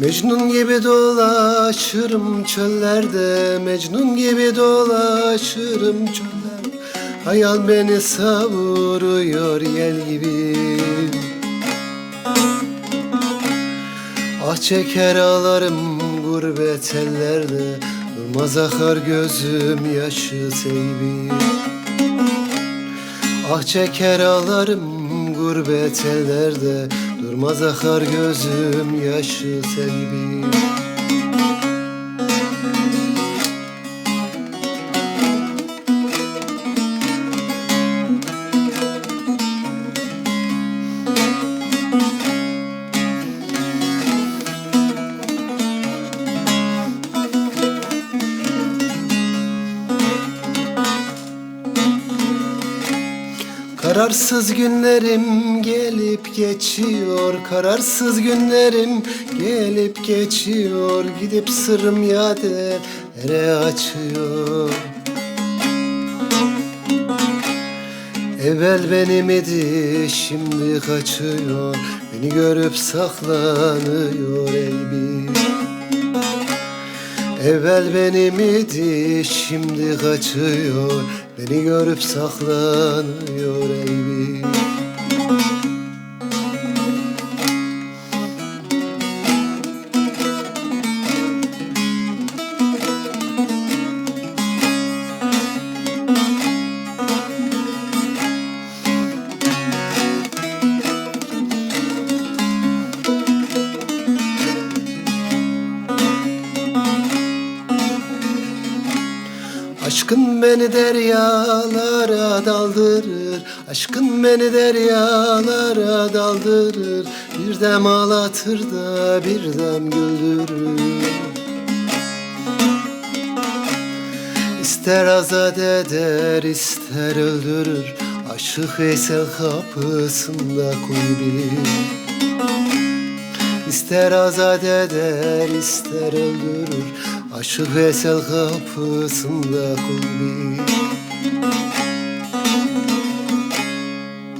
Mecnun gibi dolaşırım çöllerde Mecnun gibi dolaşırım çöllerde. Hayal beni savuruyor yel gibi. Ah çeker ağlarım gurbet ellerde Durmaz akar gözüm yaşı seybi. Ah çeker ağlarım gurbet ellerde Durmaz akar gözüm yaşı seybi Kararsız günlerim gelip geçiyor Kararsız günlerim gelip geçiyor. Gidip sırrım yadere açıyor. Evvel benim idi şimdi kaçıyor. Beni görüp saklanıyor ey bir Evvel benim idi şimdi kaçıyor. Beni görüp saklanıyor ey bir Aşkın beni deryalara daldırır. Aşkın beni deryalara daldırır. Bir dem ağlatır da bir dem güldürür. İster azat eder ister öldürür. Aşık Veysel kapısında kulübü İster azat eder ister öldürür. Aşık Veysel kapısında kulbi